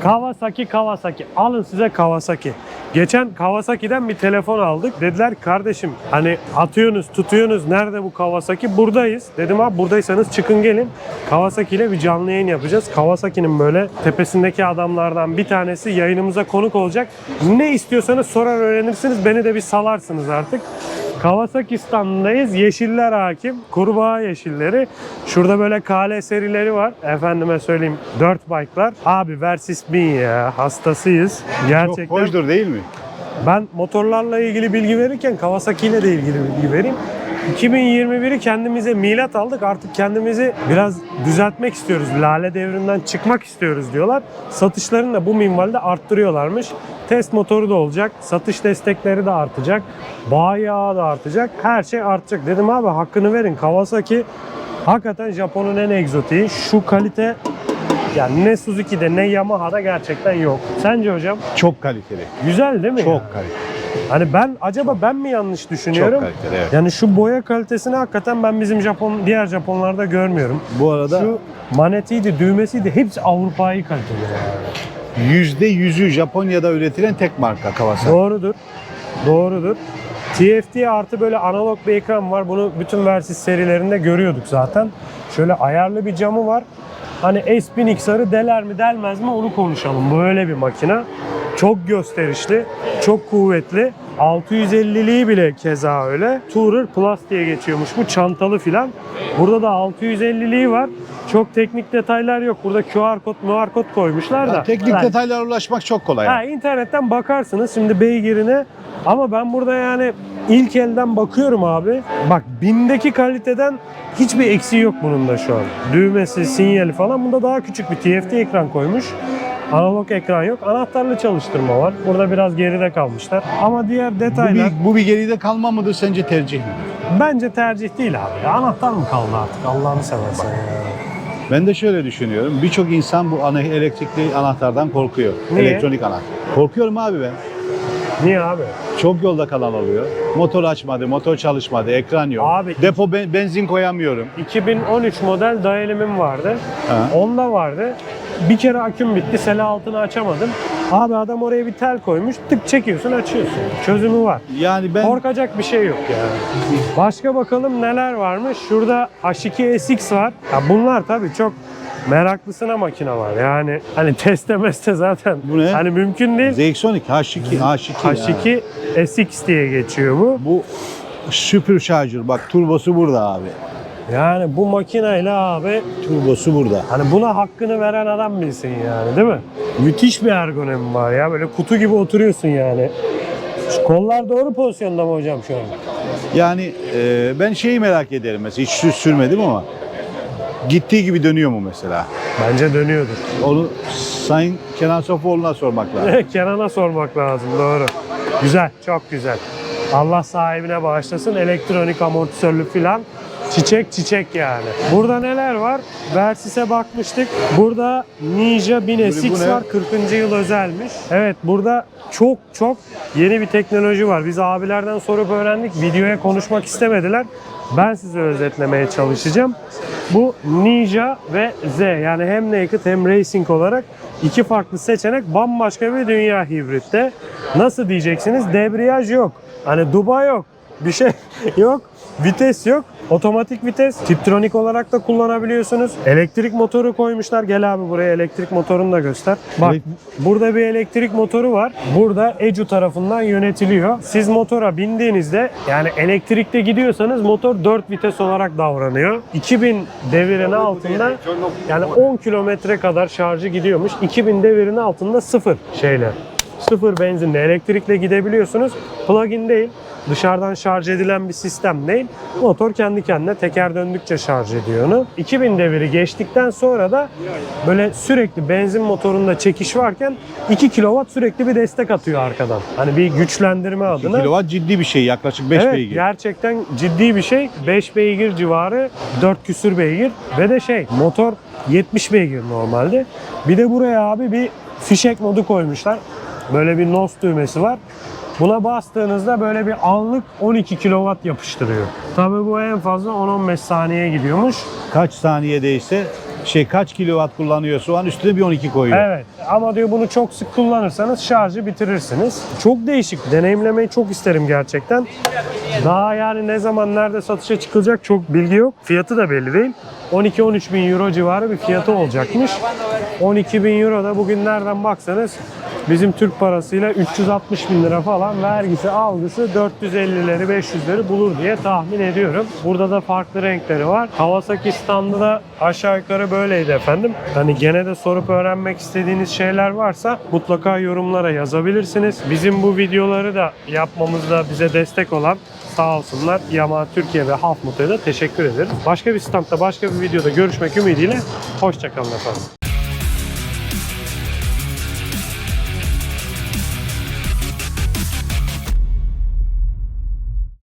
Kawasaki Kawasaki. Alın size Kawasaki. Geçen Kawasaki'den bir telefon aldık. Dediler kardeşim hani atıyorsunuz tutuyorsunuz nerede bu Kawasaki? Buradayız. Dedim abi buradaysanız çıkın gelin. Kawasaki ile bir canlı yayın yapacağız. Kawasaki'nin böyle tepesindeki adamlardan bir tanesi yayınımıza konuk olacak. Ne istiyorsanız sorar öğrenirsiniz. Beni de bir salarsınız artık. Kawasakistan'dayız. Yeşiller hakim. Kurbağa yeşilleri. Şurada böyle KL serileri var. Efendime söyleyeyim 4 bike'lar. Abi Versys 1000 ya. Hastasıyız. Çok Gerçekten. hoşdur değil mi? Ben motorlarla ilgili bilgi verirken Kawasaki ile de ilgili bilgi vereyim. 2021'i kendimize milat aldık. Artık kendimizi biraz düzeltmek istiyoruz. Lale devrinden çıkmak istiyoruz diyorlar. Satışlarını da bu minvalde arttırıyorlarmış. Test motoru da olacak. Satış destekleri de artacak. Bağ yağı da artacak. Her şey artacak. Dedim abi hakkını verin. Kawasaki hakikaten Japon'un en egzotiği. Şu kalite yani ne Suzuki'de ne Yamaha'da gerçekten yok. Sence hocam? Çok kaliteli. Güzel değil mi? Çok kaliteli. Hani ben acaba ben mi yanlış düşünüyorum? Çok kaliteli evet. Yani şu boya kalitesini hakikaten ben bizim Japon diğer Japonlarda görmüyorum. Bu arada Şu manetiydi, düğmesiydi hepsi Avrupa'yı kaliteli. yani. yüzde yüzü Japonya'da üretilen tek marka Kawasaki. Doğrudur. Doğrudur. TFT artı böyle analog bir ekran var. Bunu bütün Versys serilerinde görüyorduk zaten. Şöyle ayarlı bir camı var. Hani S1000 XR'ı deler mi delmez mi onu konuşalım. Böyle bir makine. Çok gösterişli, çok kuvvetli. 650'liği bile keza öyle. Tourer Plus diye geçiyormuş bu çantalı filan. Burada da 650'liği var. Çok teknik detaylar yok. Burada QR kod, QR kod koymuşlar da. Ya, teknik Yani- detaylara ulaşmak çok kolay. Ha, internetten bakarsınız şimdi beygirine ama ben burada yani ilk elden bakıyorum abi. Bak bindeki kaliteden hiçbir eksiği yok bunun da şu an. Düğmesi, sinyali falan. Bunda daha küçük bir TFT ekran koymuş. Analog ekran yok. Anahtarlı çalıştırma var. Burada biraz geride kalmışlar. Ama diğer Bu detaylar bir, bu bir geride kalma mıdır sence tercih mi? bence tercih değil abi. Ya, anahtar mı kaldı artık Allah'ını seversen ya. Ben de şöyle düşünüyorum. Birçok insan bu ana elektrikli anahtardan korkuyor. Niye? Elektronik anahtar. Korkuyorum abi ben. Niye abi? Çok yolda kalan oluyor. Motor açmadı, motor çalışmadı, ekran yok. Abi- Depo ben- benzin koyamıyorum. 2013 model Dialem'im vardı. Ha. Onda vardı. Bir kere aküm bitti. Sele altını açamadım. Abi adam oraya bir tel koymuş. Tık çekiyorsun açıyorsun. Çözümü var. Yani ben Korkacak bir şey yok yani. Başka bakalım neler varmış. Şurada H2 SX var. Ya bunlar tabii çok meraklısına makine var. Yani hani teste meste zaten Bu ne? hani mümkün değil. ZX-12, H2, H2. H2 SX diye geçiyor bu. Bu supercharger bak turbosu burada abi. Yani bu makineyle abi Turbosu burada. Hani buna hakkını veren adam bilsin yani değil mi? Müthiş bir ergonomi var ya. Böyle kutu gibi oturuyorsun yani. Şu kollar doğru pozisyonda mı hocam şu an? Yani e, ben şeyi merak ederim mesela hiç sür- sürmedim ama gittiği gibi dönüyor mu mesela? Bence dönüyordur. Onu Sayın Kenan Sofuoğlu'na sormak lazım. Kenan'a sormak lazım doğru. Güzel, çok güzel. Allah sahibine bağışlasın. Elektronik amortisörlü filan. Çiçek çiçek yani. Burada neler var? Versys'e bakmıştık. Burada Ninja 1000 Bu- bu SX ne? var. 40. yıl özelmiş. Evet burada çok çok yeni bir teknoloji var. Biz abilerden sorup öğrendik. Videoya konuşmak istemediler. Ben size özetlemeye çalışacağım. Bu Ninja ve Z yani hem naked hem racing olarak iki farklı seçenek bambaşka bir dünya hibritte. Nasıl diyeceksiniz? Debriyaj yok. Hani duba yok. Bir şey yok. Vites yok. Otomatik vites. Tiptronik olarak da kullanabiliyorsunuz. Elektrik motoru koymuşlar. Gel abi buraya elektrik motorunu da göster. Bak Evet. burada bir elektrik motoru var. Burada Ecu tarafından yönetiliyor. Siz motora bindiğinizde yani elektrikte gidiyorsanız motor 4 vites olarak davranıyor. 2000 devirin altında yani 10 kilometre kadar şarjı gidiyormuş. 2000 devirin altında sıfır şeyle. Sıfır benzinle elektrikle gidebiliyorsunuz. Plug-in değil. Dışarıdan şarj edilen bir sistem değil. Motor kendi kendine teker döndükçe şarj ediyor onu. 2000 deviri geçtikten sonra da böyle sürekli benzin motorunda çekiş varken 2 kW sürekli bir destek atıyor arkadan. Hani bir güçlendirme 2 adına. kilowatt ciddi bir şey yaklaşık 5 evet, beygir. gerçekten ciddi bir şey. 5 beygir civarı, 4 küsür beygir ve de şey motor 70 beygir normalde. Bir de buraya abi bir fişek modu koymuşlar. Böyle bir NOS düğmesi var. Buna bastığınızda böyle bir anlık 12 kW yapıştırıyor. Tabii bu en fazla 10-15 saniye gidiyormuş. Kaç saniyede ise şey kaç kilowatt kullanıyor soğan üstüne bir 12 koyuyor. Evet ama diyor bunu çok sık kullanırsanız şarjı bitirirsiniz. Çok değişik. Deneyimlemeyi çok isterim gerçekten. Daha yani ne zaman nerede satışa çıkılacak çok bilgi yok. Fiyatı da belli değil. 12-13 bin euro civarı bir fiyatı olacakmış. 12 bin euro da bugün nereden baksanız bizim Türk parasıyla 360 bin lira falan vergisi algısı 450'leri 500'leri bulur diye tahmin ediyorum. Burada da farklı renkleri var. Kawasaki standı da aşağı yukarı böyleydi efendim. Hani gene de sorup öğrenmek istediğiniz şeyler varsa mutlaka yorumlara yazabilirsiniz. Bizim bu videoları da yapmamızda bize destek olan sağ olsunlar Yamaha Türkiye ve Half Moto'ya da teşekkür ederim. Başka bir standta başka videoda görüşmek ümidiyle hoşçakalın efendim.